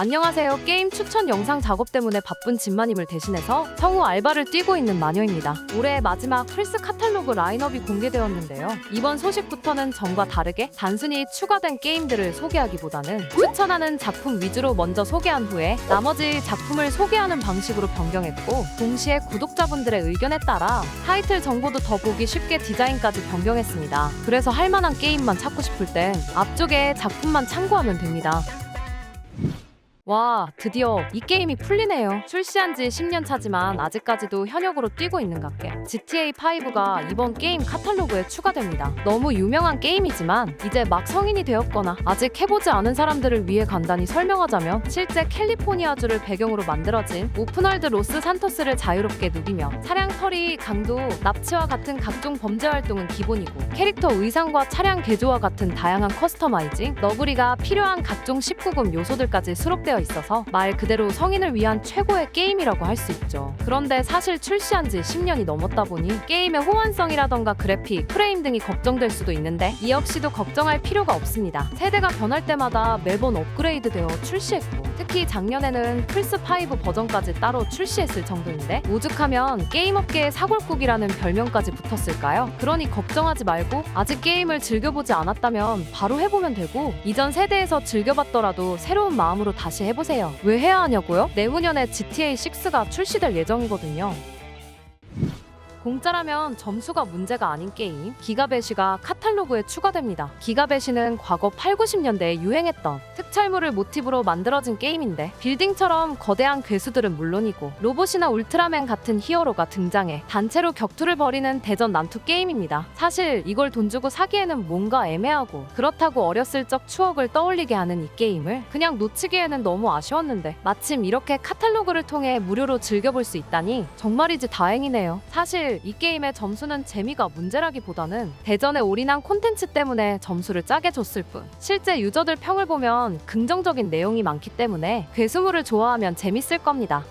안녕하세요. 게임 추천 영상 작업 때문에 바쁜 집마님을 대신해서 성우 알바를 뛰고 있는 마녀입니다. 올해 마지막 플스 카탈로그 라인업이 공개되었는데요. 이번 소식부터는 전과 다르게 단순히 추가된 게임들을 소개하기보다는 추천하는 작품 위주로 먼저 소개한 후에 나머지 작품을 소개하는 방식으로 변경했고 동시에 구독자분들의 의견에 따라 타이틀 정보도 더 보기 쉽게 디자인까지 변경했습니다. 그래서 할 만한 게임만 찾고 싶을 땐 앞쪽에 작품만 참고하면 됩니다. 와, 드디어 이 게임이 풀리네요. 출시한 지 10년 차지만 아직까지도 현역으로 뛰고 있는 각계. GTA5가 이번 게임 카탈로그에 추가됩니다. 너무 유명한 게임이지만 이제 막 성인이 되었거나 아직 해보지 않은 사람들을 위해 간단히 설명하자면 실제 캘리포니아주를 배경으로 만들어진 오픈월드 로스 산토스를 자유롭게 누비며 차량 처리, 강도, 납치와 같은 각종 범죄 활동은 기본이고 캐릭터 의상과 차량 개조와 같은 다양한 커스터마이징, 너구리가 필요한 각종 19금 요소들까지 수록되어 있어서 말 그대로 성인을 위한 최고의 게임이라고 할 수 있죠. 그런데 사실 출시한 지 10년이 넘었다 보니 게임의 호환성이라던가 그래픽, 프레임 등이 걱정될 수도 있는데 이 역시도 걱정할 필요가 없습니다. 세대가 변할 때마다 매번 업그레이드 되어 출시했고 특히 작년에는 플스5 버전까지 따로 출시했을 정도인데 오죽하면 게임업계의 사골국이라는 별명까지 붙었을까요? 그러니 걱정하지 말고 아직 게임을 즐겨보지 않았다면 바로 해보면 되고 이전 세대에서 즐겨봤더라도 새로운 마음으로 다시 해보세요. 왜 해야 하냐고요? 내후년에 GTA6가 출시될 예정이거든요. 공짜라면 점수가 문제가 아닌 게임 기가베시가 카탈로그에 추가됩니다. 기가베시는 과거 8, 90년대에 유행했던 특촬물을 모티브로 만들어진 게임인데 빌딩처럼 거대한 괴수들은 물론이고 로봇이나 울트라맨 같은 히어로가 등장해 단체로 격투를 벌이는 대전 난투 게임입니다. 사실 이걸 돈 주고 사기에는 뭔가 애매하고 그렇다고 어렸을 적 추억을 떠올리게 하는 이 게임을 그냥 놓치기에는 너무 아쉬웠는데 마침 이렇게 카탈로그를 통해 무료로 즐겨볼 수 있다니 정말이지 다행이네요. 사실 이 게임의 점수는 재미가 문제라기보다는 대전에 올인한 콘텐츠 때문에 점수를 짜게 줬을 뿐 실제 유저들 평을 보면 긍정적인 내용이 많기 때문에 괴수물을 좋아하면 재밌을 겁니다.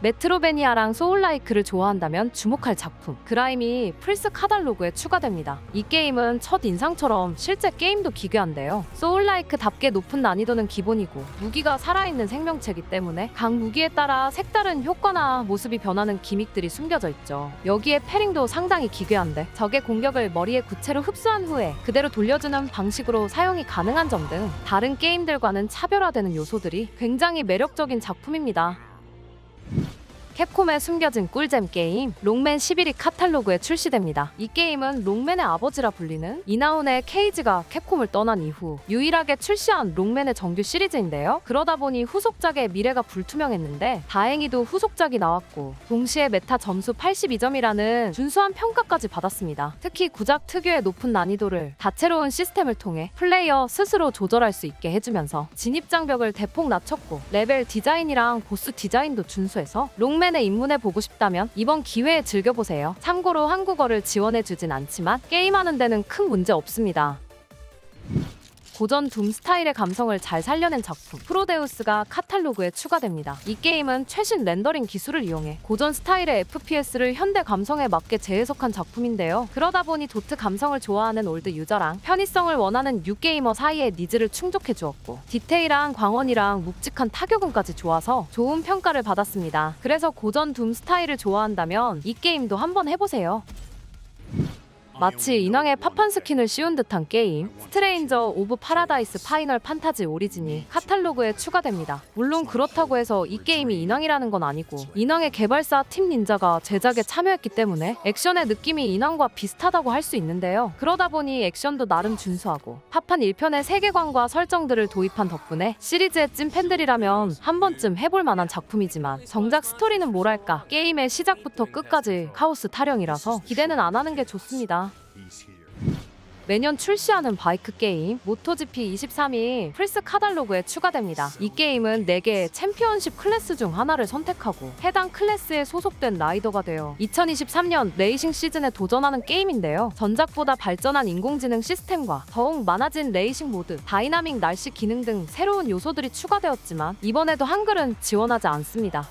메트로베니아랑 소울라이크를 좋아한다면 주목할 작품 그라임이 플스 카달로그에 추가됩니다. 이 게임은 첫 인상처럼 실제 게임도 기괴한데요. 소울라이크답게 높은 난이도는 기본이고 무기가 살아있는 생명체이기 때문에 각 무기에 따라 색다른 효과나 모습이 변하는 기믹들이 숨겨져 있죠. 여기에 패링도 상당히 기괴한데 적의 공격을 머리에 구체로 흡수한 후에 그대로 돌려주는 방식으로 사용이 가능한 점 등 다른 게임들과는 차별화되는 요소들이 굉장히 매력적인 작품입니다. 캡콤에 숨겨진 꿀잼 게임 롱맨 11이 카탈로그에 출시됩니다. 이 게임은 롱맨의 아버지라 불리는 이나운의 케이지가 캡콤을 떠난 이후 유일하게 출시한 롱맨의 정규 시리즈인데요. 그러다 보니 후속작의 미래가 불투명했는데 다행히도 후속작이 나왔고 동시에 메타 점수 82점이라는 준수한 평가까지 받았습니다. 특히 구작 특유의 높은 난이도를 다채로운 시스템을 통해 플레이어 스스로 조절할 수 있게 해주면서 진입 장벽을 대폭 낮췄고 레벨 디자인이랑 보스 디자인도 준수해서 롱 맨의 입문해 보고 싶다면 이번 기회에 즐겨보세요. 참고로 한국어를 지원해주진 않지만 게임하는 데는 큰 문제 없습니다. 고전 둠 스타일의 감성을 잘 살려낸 작품 프로데우스가 카탈로그에 추가됩니다. 이 게임은 최신 렌더링 기술을 이용해 고전 스타일의 FPS를 현대 감성에 맞게 재해석한 작품인데요. 그러다 보니 도트 감성을 좋아하는 올드 유저랑 편의성을 원하는 뉴게이머 사이의 니즈를 충족해 주었고 디테일한 광원이랑 묵직한 타격음까지 좋아서 좋은 평가를 받았습니다. 그래서 고전 둠 스타일을 좋아한다면 이 게임도 한번 해보세요. 마치 인왕의 파판 스킨을 씌운 듯한 게임 스트레인저 오브 파라다이스 파이널 판타지 오리진이 카탈로그에 추가됩니다. 물론 그렇다고 해서 이 게임이 인왕이라는 건 아니고 인왕의 개발사 팀 닌자가 제작에 참여했기 때문에 액션의 느낌이 인왕과 비슷하다고 할 수 있는데요. 그러다 보니 액션도 나름 준수하고 파판 1편의 세계관과 설정들을 도입한 덕분에 시리즈의 찐 팬들이라면 한 번쯤 해볼 만한 작품이지만 정작 스토리는 뭐랄까 게임의 시작부터 끝까지 카오스 타령이라서 기대는 안 하는 게 좋습니다. 매년 출시하는 바이크 게임 모토GP 23이 플스 카달로그에 추가됩니다. 이 게임은 4개의 챔피언십 클래스 중 하나를 선택하고 해당 클래스에 소속된 라이더가 되어 2023년 레이싱 시즌에 도전하는 게임인데요. 전작보다 발전한 인공지능 시스템과 더욱 많아진 레이싱 모드, 다이나믹 날씨 기능 등 새로운 요소들이 추가되었지만 이번에도 한글은 지원하지 않습니다.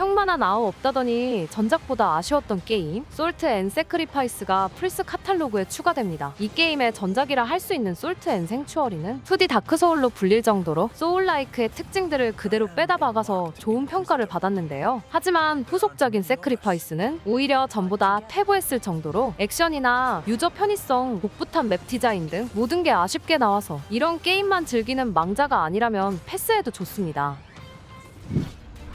평만한 아우 없다더니 전작보다 아쉬웠던 게임 솔트 앤 세크리파이스가 플스 카탈로그에 추가됩니다. 이 게임의 전작이라 할 수 있는 솔트 앤 생추어리는 2D 다크 소울로 불릴 정도로 소울라이크의 특징들을 그대로 빼다 박아서 좋은 평가를 받았는데요. 하지만 후속작인 세크리파이스는 오히려 전보다 퇴보했을 정도로 액션이나 유저 편의성, 복붙한 맵 디자인 등 모든 게 아쉽게 나와서 이런 게임만 즐기는 망자가 아니라면 패스해도 좋습니다.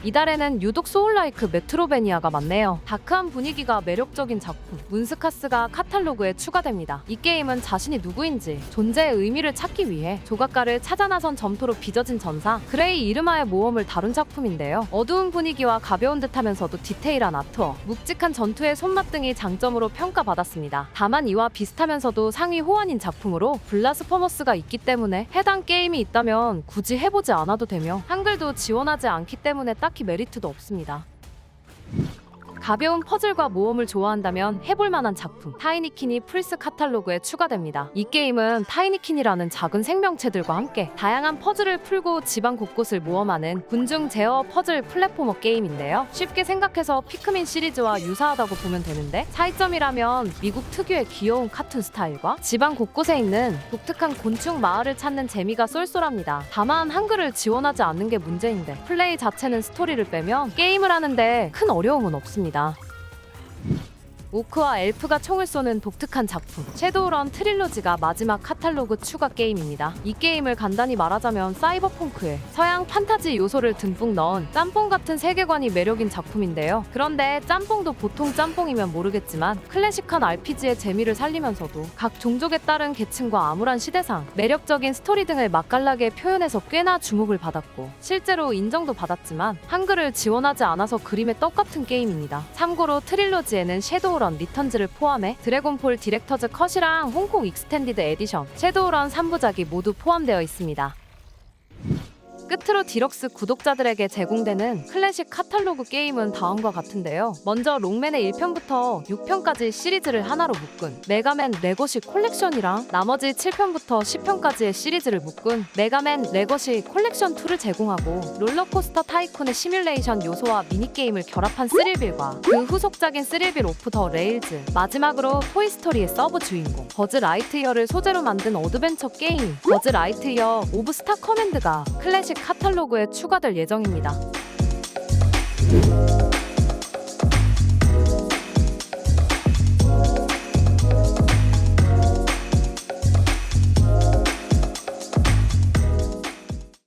이달에는 유독 소울라이크 메트로베니아가 많네요. 다크한 분위기가 매력적인 작품 문스카스가 카탈로그에 추가됩니다. 이 게임은 자신이 누구인지 존재의 의미를 찾기 위해 조각가를 찾아 나선 점토로 빚어진 전사 그레이 이르마의 모험을 다룬 작품인데요. 어두운 분위기와 가벼운 듯하면서도 디테일한 아트워, 묵직한 전투의 손맛 등이 장점으로 평가받았습니다. 다만 이와 비슷하면서도 상위 호환인 작품으로 블라스퍼머스가 있기 때문에 해당 게임이 있다면 굳이 해보지 않아도 되며 한글도 지원하지 않기 때문에 딱히 메리트도 없습니다. 가벼운 퍼즐과 모험을 좋아한다면 해볼 만한 작품 타이니킨이 플스 카탈로그에 추가됩니다. 이 게임은 타이니킨이라는 작은 생명체들과 함께 다양한 퍼즐을 풀고 집안 곳곳을 모험하는 군중 제어 퍼즐 플랫포머 게임인데요. 쉽게 생각해서 피크민 시리즈와 유사하다고 보면 되는데 차이점이라면 미국 특유의 귀여운 카툰 스타일과 집안 곳곳에 있는 독특한 곤충 마을을 찾는 재미가 쏠쏠합니다. 다만 한글을 지원하지 않는 게 문제인데 플레이 자체는 스토리를 빼면 게임을 하는데 큰 어려움은 없습니다. 있습니다. 오크와 엘프가 총을 쏘는 독특한 작품 섀도우런 트릴로지가 마지막 카탈로그 추가 게임입니다. 이 게임을 간단히 말하자면 사이버펑크에 서양 판타지 요소를 듬뿍 넣은 짬뽕 같은 세계관이 매력인 작품인데요. 그런데 짬뽕도 보통 짬뽕이면 모르겠지만 클래식한 RPG의 재미를 살리면서도 각 종족에 따른 계층과 암울한 시대상, 매력적인 스토리 등을 맛깔나게 표현해서 꽤나 주목을 받았고 실제로 인정도 받았지만 한글을 지원하지 않아서 그림의 떡 같은 게임입니다. 참고로 트릴로지에는 섀도우런 리턴즈를 포함해 드래곤폴 디렉터즈 컷이랑 홍콩 익스텐디드 에디션, 섀도우런 3부작이 모두 포함되어 있습니다. 끝으로 디럭스 구독자들에게 제공되는 클래식 카탈로그 게임은 다음과 같은데요. 먼저 롱맨의 1편부터 6편까지 시리즈를 하나로 묶은 메가맨 레거시 콜렉션이랑 나머지 7편부터 10편까지의 시리즈를 묶은 메가맨 레거시 콜렉션 2를 제공하고 롤러코스터 타이쿤의 시뮬레이션 요소와 미니게임을 결합한 스릴빌과 그 후속작인 스릴빌 오프 더 레일즈 마지막으로 토이스토리의 서브 주인공 버즈 라이트이어를 소재로 만든 어드벤처 게임 버즈 라이트이어 오브 스타 커맨드가 클래식 카탈로그에 추가될 예정입니다.